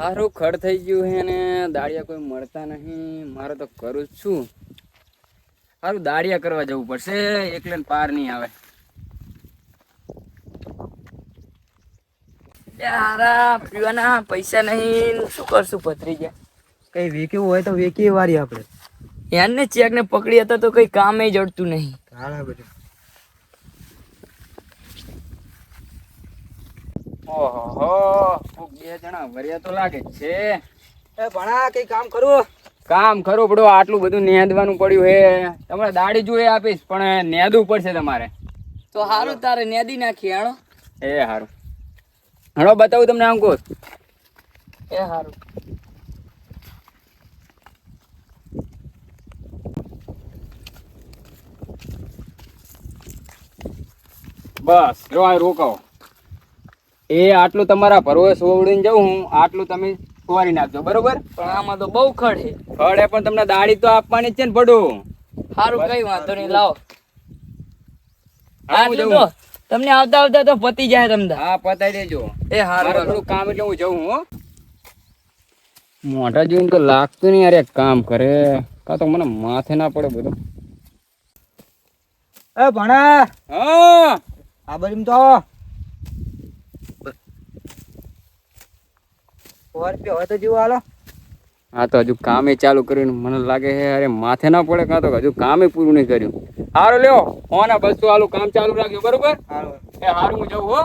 સારું ખડ થઈ ગયું છે ને. દાળિયા કોઈ મળતા નહીં. મારે તો કરું જ છું. સારું દાળિયા કરવા જવું પડશે. એકલે પાર નહીં આવે. યારા પીવાના પૈસા નહીં. શું કરશું પથરી ગયા. કઈ વેક્યું હોય તો વેકીએ વારી આપણે. યારને ચેક ને પકડી હતા તો કઈ કામે જડતું નહીં હાલા બધું ઓહો કોક બે જણા વરિયા તો લાગે છે. એ ભણા કઈ કામ કરવું કામ ખરું પડો આટલું બધું નેદવાનું પડ્યું હે. તમારે દાડી જોઈએ આપીશ પણ નેદવું પડશે તમારે. તો હારું તારે નેદી નાખી હાણો એ સારું હણો બતાવું તમને અંકુશ એ હારું. બસ જો આ રોકાવો. એ આટલું તમારા ભરવે સોવડીને જાઉં હું આટલું તમે સુવારી નાખજો બરોબર? પણ આમાં તો બહુ ખડ છે. ખડે પણ તમને દાડી તો આપવાની છે ને પડું સારું કઈ વાંધો નહીં લાવો. આટલું તો તમને આવતા આવતા તો પતી જાય તમને. હા પતાઈ દેજો. એ હારું મારે થોડું કામ એટલે હું જઉં હો. મોઢા જોઈને તો લાગતું નહીં અરે કામ કરે. કા તો મને માથે ના પડે બધું. એ ભણા હા. આ બધું તો આવો સો રૂપિયા હોય તો જેવું હાલો. હા તો હજુ કામે ચાલુ કર્યું મને લાગે છે અરે માથે ના પડે કાં તો હજુ કામે પૂરું નહીં કર્યું. હારું લ્યો હોના બસો હાલું કામ ચાલુ રાખ્યું બરોબર? એ હારું હું જવું હો.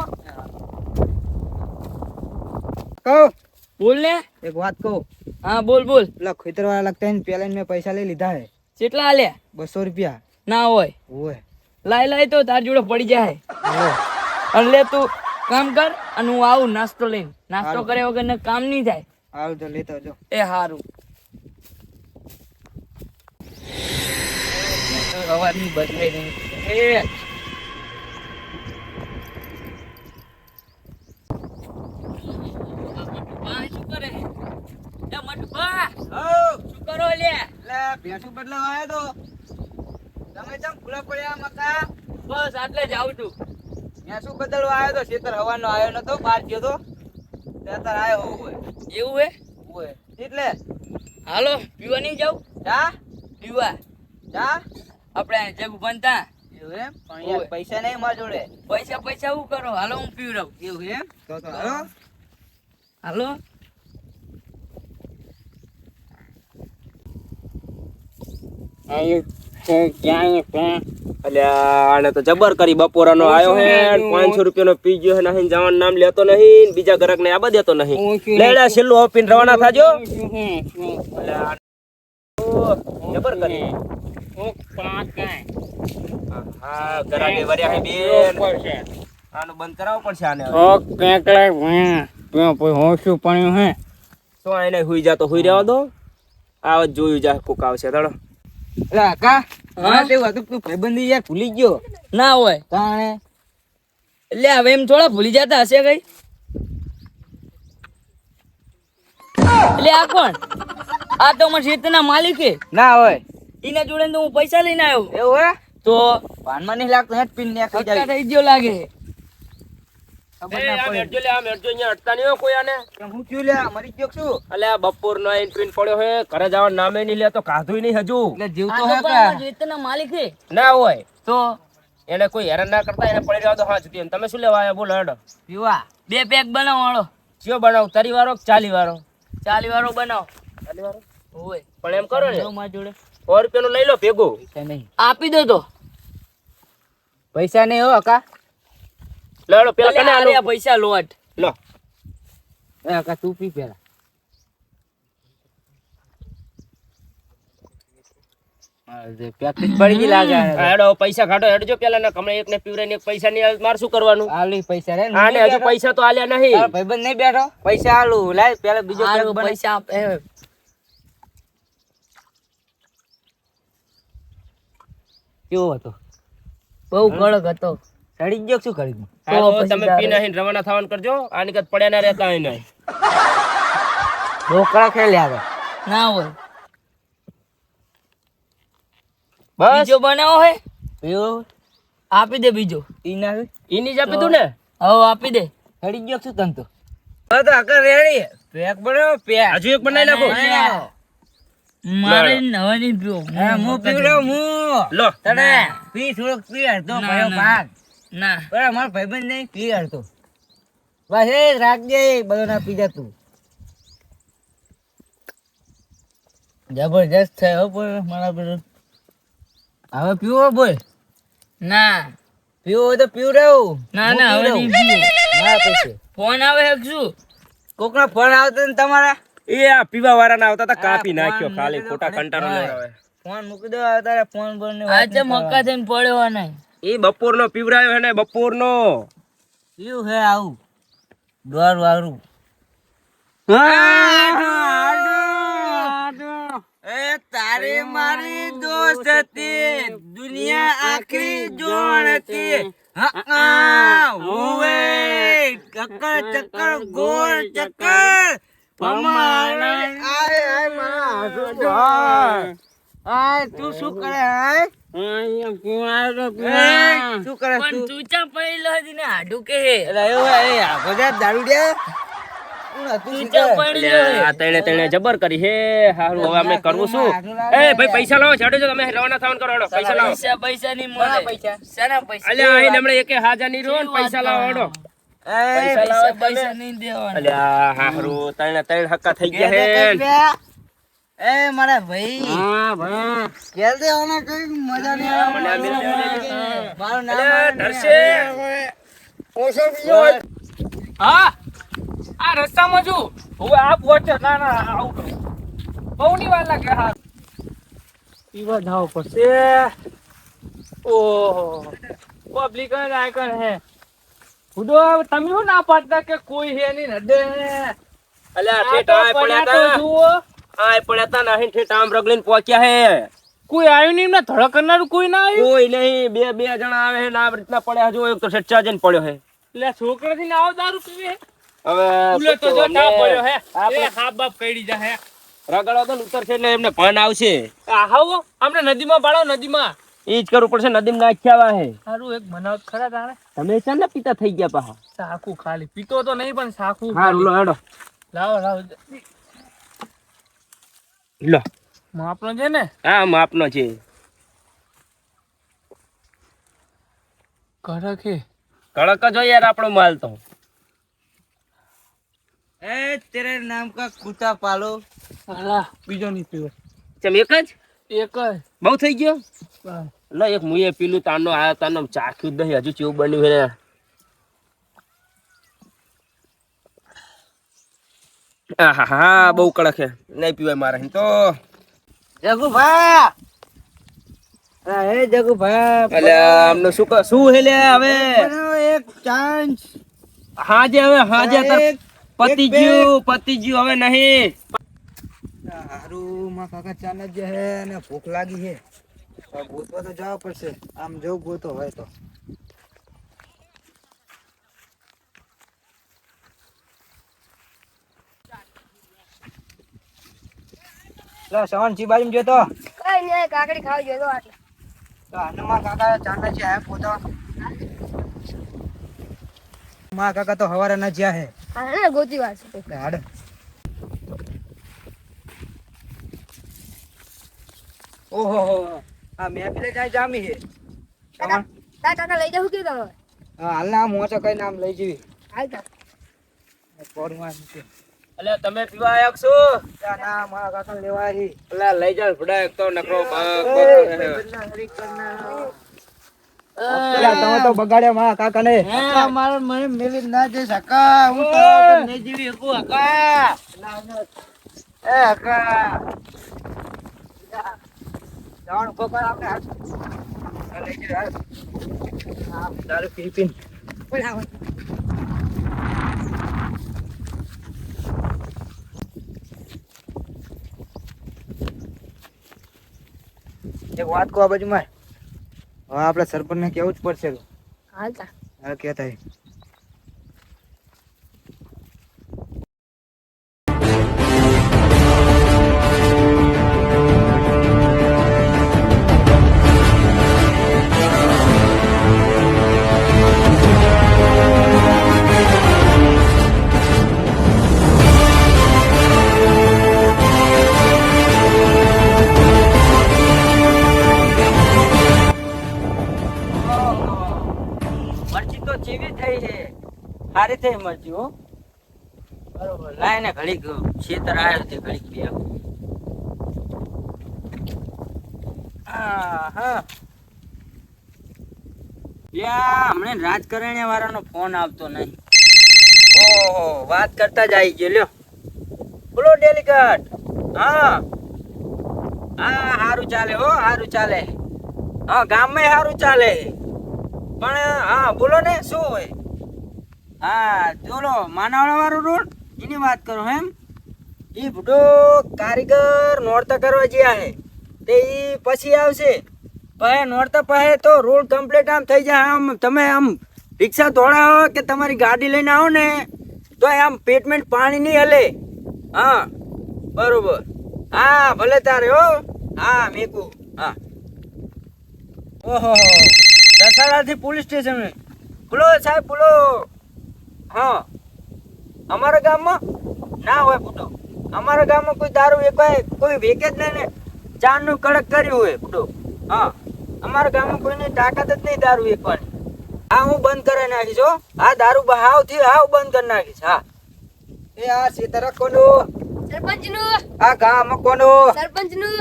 કહું. બોલ ને. એક વાત કહું. હા બોલ બોલ. પેલા ખેતર વાળા લગતા ને પેલા મેં પૈસા લઈ લીધા હે. કેટલા આલ્યા બસો રૂપિયા. ના હોય. હોય. લાય લાય તો તાર જોડે પડી જાય. અને લે તું કામ કર અને હું આવું નાસ્તો લઈને. નાસ્તો. કર્યા વગર ને કામ નહીં થાય. આવજો લેતો જો એ સારું અવાજની બદલાઈ નહીં. એ. ભેંસું બદલાવા આવ્યો તો. તમે ચમ ખુલ્લા પડ્યા મકા બસ આટલે જ આવું છું. ભેંસું બદલવા આવ્યો તો? ખેતર હવાનો આવ્યો નતો બહાર ગયો તો. અત્યારે આવ્યો હોય. એવું હે? હોય. એટલે? હાલો પીવા નહીં જાવ ચા પીવા. ચા આપણે જગ બનતા એવું એમ? પણ યાર પૈસા નહીં મારા જોડે. પૈસા પૈસા હું કરો? હાલો હું પીવડાવું એવું એમ? તો તો હાલો. હાલો. અલ્યા આને તો જબર કરી બપોરાનો આયો હે પાંચસો રૂપિયાનો પી ગયો હે નહીં જવાનું નામ લેતો નહીં બીજા ગ્રાહક ને આબા દેતો નહીં. લેડા છેલ્લું ઓપીન રવાના થાજો. અલ્યા જબર કરી. હા ગરાગે વર્યા હે બેન. આનું બંધ કરાવવું પડશે આને હવે. હોશું પડ્યું હે તો એને હુઈ જા તો હુઈ રહેવા દો. આવ જોયું જા કોક આવશે ધડો લા કા? હા? હા તે હતું તું ભાઈબંધી યાર ભૂલી ગયો. ના હોય. તાણે? એટલે હવે એમ થોડા ભૂલી જતા હશે કઈ? એટલે આ કોણ? આ તો અમારા ખેતરના માલિક ના હોય. એના જોડે તો હું પૈસા લઈને આવ્યો. એવું હે? તો ભાનમાં નહીં લાગતો હેઠ પીન ને થઈ ગયો લાગે. બપોર નો આઈને પડ્યો હે ઘરે જવાનું નામે નહીં લેતો કાધું નહીં હજુ. જીવ તો તો હે પણ કા? અમારા ખેતરના માલિક ના હોય. તો? એને કોઈ હેરાન ના કરતા એને પડી રહ્યો તો હા જુદી. તમે શું લેવા આવ્યા? બોલો હેડો. પીવા. બે પેક બનાવો વાળો ચિયો બનાવ? તારી વાળો ચાલી વાળો ચાલી વાળો બનાવો. ચાલી વાળો હોય. પણ એમ કરો ને. જોડે. સો રૂપિયાનું લઈ લો ભેગું. આપી દો તો. પૈસા નહીં હો કા લો હેડો પેલા કને આલો પૈસા લોટ. લો. એ કા તું પી પેલા પૈસા કાઢો હેડજો પેલા ના કમળે એક ને પીવરે ને પૈસા નહીં આવે તો શું કરવાનું? આલી પૈસા રે આને હજુ પૈસા તો આલ્યા નહીં. ભાઈબંધ નહીં બેઠો? પૈસા આલુ. લાય પેલા બીજો પૈસા આપ કેવો હતો? બહુ કડક હતો. સડી ગયો શું કરી તો તમે પી નહીં રવાના થવાનું કરજો આની કદ પડ્યા ના રહેતા હોય નહીં. ઢોકળા ખેલ્યા આવે ના હોય. બસ. બીજો બનાવો હે? એવો આપી દે બીજો. ઈ ના ઈની જ આપી દઉં ને? હવે આપી દે. સડી ગયો શું તને તો? તો આગળ રેડી પેક બનાવો પેક. હજુ એક બનાવી નાખો. મારે નવા નહીં પીવો. હા પીવડાવું હું. લો. તને પી થોડોક પી અડધો ભયો ભાગ. ના. બરાબર મારો ભાઈબંધ નહીં પી અડધો બસ એ રાખજે બધો ના પી જતું જબરજસ્ત થાય હો બોલ મારા બધું હવે પીવો બોલ. ના. પીવો હોય તો પીવડાવું ના ના હવે નહીં પીવું. ફોન આવે છે શું કોકનો ફોન આવતો ને તમારા? એ આ પીવા વાળા ના આવતા કાપી નાખ્યો ફોન ખાલી મૂકી દો, ખોટા કંટાળો. ફોન મૂકી દો તારે ફોન બોનની આ મક્કા થઈને પડ્યો નહીં. એ બપોરનો પીવડાયો હે ને બપોરનો. પીવું હે આવું. દોર વાળું એ તારી મારી દોસ્ત હતી. દુનિયા આખરી જોણ હતી. હા હુવે. ચક્કર ચક્કર ગોળ ચક્કર. પમાણ આય આય મારા તું શું કરે શું કરે પણ તું ચા પડેલો હતી ને કે એ બધા દારૂડિયા તેણે તેણે જબર કરી હે હારું હવે અમે કરવું શું? એ ભાઈ પૈસા લાવો છાડો છો તમે રવાના થવાનું કરો પૈસા લાવો. પૈસા પૈસા નહીં મળે. પૈસા? અલ્યા અહીં હમણાં એકે હાજરની રોન પૈસા લાવો હેડો પૈસા લાવો પૈસા નહીં દેવાના. અલ્યા હારું તણે ત્રણ હક્કા થઈ ગયા હે. એ મારા ભાઈ. કે દે ઓને કઈ મજા નહીં આવે. મારું નામ. ધરશે. ઓછો બીજો હા? આ રસ્તામાં છું. હવે આ પહોંચે ના ના આવું બહુ ની વાર લાગે હા. પીવા જાવ પડશે. ઓહો. પબ્લિક જ હે. ખુદો તમે શું ના પાડતા કે કોઈ હે નહીં નડે અલ્યા ઠેટા પડ્યા તા. જુઓ. આય પડ્યા તા નહીં ઠેઠ આમ રગલીન પહોંચ્યા હે. કોઈ આવ્યું નહીં એમને? ધડક કરનારું કોઈ ના આવ્યું કોઈ નહીં બે બે જણા આવે હે ના રીતના પડ્યા જો એક તો સચ્ચા જઈને પડ્યો હે. એટલે છોકરા થી આવો દારૂ પીવે હવે ઉલે તો જો ના પડ્યો હે. આપણે એ હાપ બાપ કઈડી જા હે. રગડો તો ઉતરશે એટલે એમને ભાન આવશે. આવો આપણે નદીમાં બાળો નદીમાં. ઈ જ કરવું પડશે નદીમ નાખ્યા હે. સારું એક બનાવત ખરા તારે. તમે છે ને પિતા થઈ ગયા પાહા? સાખું ખાલી. પીતો તો નહીં પણ સાખું હારું લો હેડો. લાવો લાવો. લો. માપનો છે ને? હા માપનો છે. કડક હે કડક જ હોય યાર આપણો માલ તો. એ તેરે નામ કા કુતા પાલો. અલા. બીજો નહીં પીવો. ચમ એક જ? એક જ. બહુ થઈ ગયો. લો એક મુએ પીલું તાનો આયો તાનો ચાખ્યું નહીં હજુ ચેવું બન્યું હે આહા હા બહુ કડક છે નહીં પીવાય મારે તો. જગુ હે જગુ અલ્યા આમનું શું શું હે લે હવે? એક ચાન્સ હાજે હવે હાજે તાર એક પતી. ગયું પતી ગયું હવે નહીં. હારું માં કાકા ચાન જ હે ને ભૂખ લાગી છે તો ગોતવા તો જવા પડશે. આમ જો ગોતો હોય તો. લો સવન ચી બાજુ જોતો કઈ નહીં કાકડી ખાવા જોતો આટલે. તો આને કાકા ચાંદા છે આ પોતો. માં કાકા તો હવારે ના જ્યા હે. હા ને ગોતી વાર છે. એટલે હાડ ઓહો આ મેં પેલે જાય જામી હે. તા કાકા લઈ જાવ કે તમે? હા હાલ ના મોચો કઈ નામ લઈ જવી. હાલ તા. કોરવા મૂકે. અલ્યા તમે પીવા આવ્યા છો? ના મારા કાકા લેવા આવી અલ્યા લઈ જાવ ભડા એક તો નકરો તમે તો બગાડ્યા મારા કાકા ને મારો મને મેલી ના જઈ સકા હું નહીં જીવી શકું હકા એ હકા ઊભો કર આપણે દારૂ પી પીને. એક વાત કહો આ બાજુમાં? હવે આપણે સરપંચને કેવું જ પડશે હાલતા હા કહેતા હમણાં રાજકારણીયા વાળાનો ફોન આવતો નહીં. ગયો. લ્યો. બોલો ડેલિકેટ હા. હા સારું ચાલે હો સારું ચાલે. હા ગામમાં સારું ચાલે. પણ, હા, બોલો ને, શું હોય? હા બોલો માનાવાળા વાળો રોડ? એની વાત કરો એમ ઈ બુઢો કારીગર નોરતા કરવા જ્યાં હે. તે એ પછી આવશે. પછી નોરતા પાસે તો રોડ કમ્પ્લીટ આમ થઈ જાય. આમ તમે આમ રિક્ષા દોડાવો કે તમારી ગાડી લઈને આવો ને તો આમ પેટમેન્ટ પાણી નહીં હલે. હા, બરોબર. હા, ભલે તારે હો. હા, મેકુ. હા. ઓહો દસાડાથી પોલીસ સ્ટેશન બોલો સાહેબ બોલો હા. અમારા ગામમાં ના હોય બુડો અમારા ગામમાં કોઈ દારૂ વેચાય કોઈ વેકે જ નહીં ને. ચારનું કડક કર્યું હોય બુડો હા. અમારા ગામમાં કોઈને તાકાત જ નહીં દારૂ વેચવાની હા હું બંધ કરી નાખીશ હો. આ દારૂ બહાવથી હાવ બંધ કરી નાખીશ. હા. એ આ સીતારા કોનું? સરપંચનું આ ગામ કોનું? સરપંચનું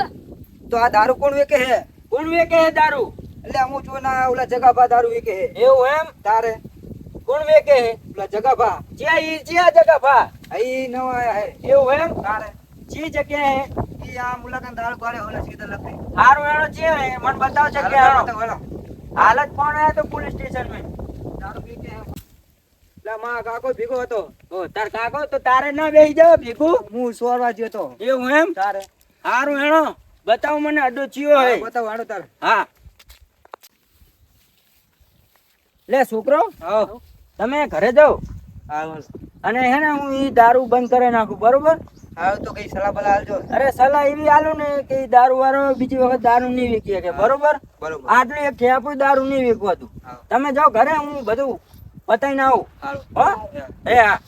તો આ દારૂ કોણ વેકે હે કોણ વેકે હે દારૂ? એટલે હું જો ના ઓલા જગાભા દારૂ વેકે હે એવું એમ? તારે? કોણ વે કે પેલા જગાભા. જ્યાં ઈ જ્યાં જગા ભા અહીં આયા હે. એવું એમ? તારે. જી જગ્યાએ ઈ આ મુલાકાત દાળ પાડે ઓલા સીધા લખે. હારું એનો છે મને બતાવ જગ્યા. હાલો. હાલત ફોન આવ્યો તો પોલીસ સ્ટેશન મે? દારૂ વેકે કે માં કાકો ભીગો હતો. ઓ તાર કાકો તો તારે ના બેસી જાવ ભીખું. હું સોરવા ગયો તો. એવું એમ? તારે. હારું એનો. બતાવ મને અડો ચિયો હે બતાવ હાડો તારે. હા. લે છોકરો. તમે ઘરે જાઓ. અને હે ને હું ઈ દારૂ બંધ કરી નાખું બરોબર? હા તો કઈ સલાહ ભલા આલજો અરે સલાહ એવી આલો ને કે દારૂ વાળો બીજી વખત દારૂ નહીં વેચી કે બરોબર? બરોબર. આટલું એક ખેપું દારૂ નહીં વેચવાતું હા. તમે જાઓ ઘરે હું બધું બતાવીને આવું. હાલો હો? એ હા.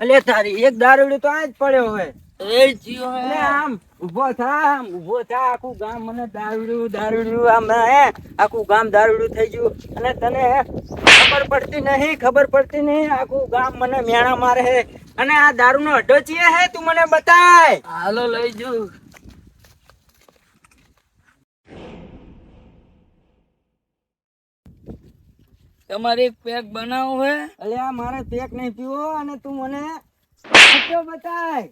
અલે તારી એક દારૂડી તો આ જ પડ્યો હોય. એ જીઓ આમ. ઊભો થા આમ થા આખું ગામ મને દારૂડ્યું દારૂડ્યું આમ હે આખું ગામ દારૂડ્યું થઈ ગયું. અને તને ખબર પડતી નહીં ખબર પડતી નહીં આખું ગામ મને મેણા મારે હે અને આ દારૂનો અડ્ડો ચીએ હે તું મને બતાય. હાલો લઈ જઉં તમારે એક પેક બનાવો હે? અલે આ મારે પેક નહીં પીવો અને તું મને બતાય.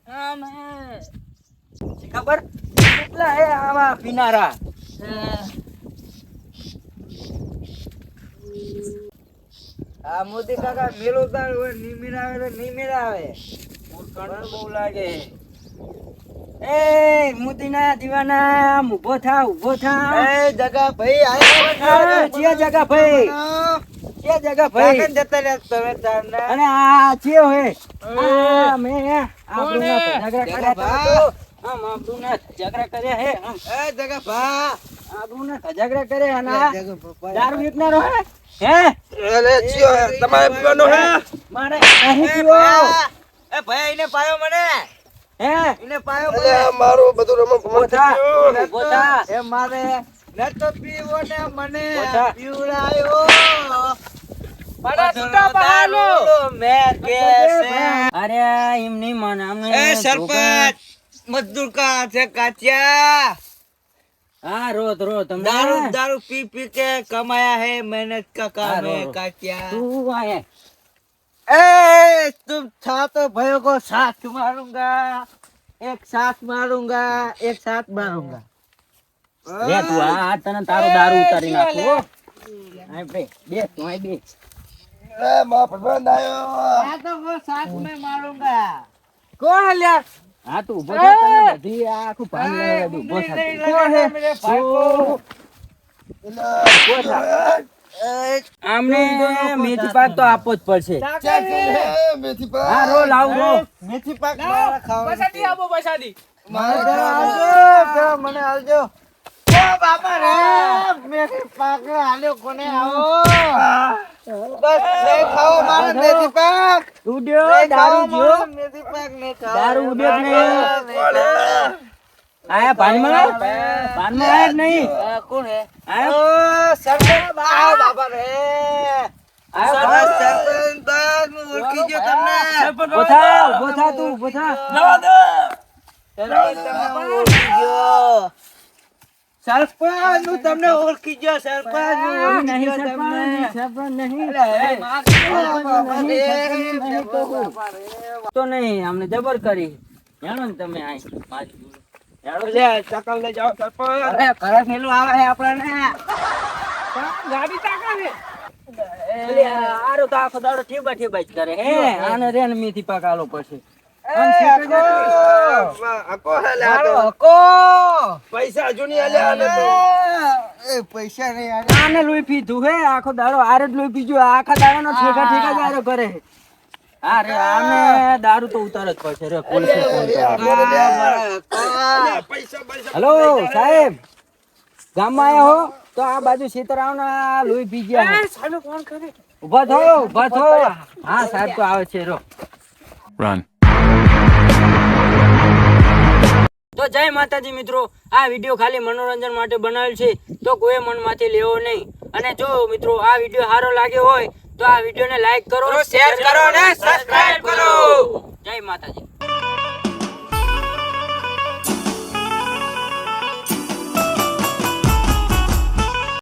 ખબર? કેટલા હે આવા પીનારા? આ મોદી કાકા મેલો તાર હોય નિમિર આવે તો નિમિર આવે. મૂર્ખણ બહુ લાગે. એ મુદીના દીવાના આમ ઊભો થા ઊભો થા. એ જગા ભાઈ આ જ્યાં જગા ભાઈ. ક્યાં જગા ભાઈ. ભાઈ જતા રહ્યા તમે તારને. અને આ છે હે આ મે આપણું ઝઘડા તો આમ આપણું ના ઝઘડા કર્યા હે એ જગા ભા. આપણું ના. ઝઘડા કર્યા પપ્પા દારૂ વેચનારો હે હે? એલે ચિયો તમારે પીવાનો હે? મારે નહીં પીવો. એ ભાઈ એને પાયો મને. હે? એને પાયો મને. મારું બધું રમણ બોથા બોથા એ મારે ને તો પીવો ને મને. પીવડાયો. અરે એમની મન અમે એ સરપંચ. મજદૂર કા છે કાચિયા હા રોત રો તમને दारू दारू पी पी के कमाया है मेहनत का काम हाँ, है रो, रो। काटिया તું આયે ए तुम था तो भयो को साथ मारूंगा एक साथ मारूंगा एक साथ मारूंगा રે તું આ આ તને તારો દારૂ ઉતારી નાખું હો. આય બે બે તું આય બે ए मां प्रबंध आयो मैं तो वो साथ में मारूंगा कौन है लिया હા તું ઊભો થા તને બધી આખું ભાન લઈ દઉં ઊભો થા આમને મેથી પાક તો આપો જ પડશે. મેથી પાક હા? રો લાવ રો મેથી પાક મારા ખાવા પછાડી આપો પછાડી મને આવજો મને આવજો. ઓ બાપા રે. મેથી પાક આલ્યો કોને આવો? બસ લઈ ખાઓ મારે મેથી પાક. ઉડ્યો દારૂ જો મારે મેથી પાક ને ખાઓ દારૂ ઉડ્યો? નહીં? આયા નહીં? કોણ હે? સરપંચ બાબા રે. થા તું, ઓળખી ગયો. સરપંચ હું તમને ઓળખી ગયો સરપંચ હું નહીં, સરપંચ, સરપંચ નહીં. રે, રે. તો નહીં અમને જબર કરી. જાણો ને તમે આપણને. ગાડી કરે હે. આને રેન મેથી મીથી આલો પછી. પૈસા હજુ નહીં આલ્યા આને તો. એ પૈસા નહીં આલ્યા. આને લોહી પીધું હે આખો દાડો આરે જ લોહી પીજું આખા દાડાનો ઠેકા ઠેકા જ આરો કરે. હે. હા આને દારૂ તો ઉતાર જ પડશે રે પોલીસે. મારા સાહેબ ગામમાં આવ્યા હો તો આ બાજુ સીતરાવના લોહી પી ગયા ઊભા થયો ઊભા થો હા સાહેબ તો આવે છે રો. Run. તો જય માતાજી મિત્રો. આ વીડિયો ખાલી મનોરંજન માટે બનાવેલ છે તો કોઈ મનમાંથી લેવો નહીં. અને જો મિત્રો આ વીડિયો સારો લાગ્યો હોય તો આ વિડીયોને લાઈક કરો શેર કરો અને સબસ્ક્રાઇબ કરો. જય માતાજી.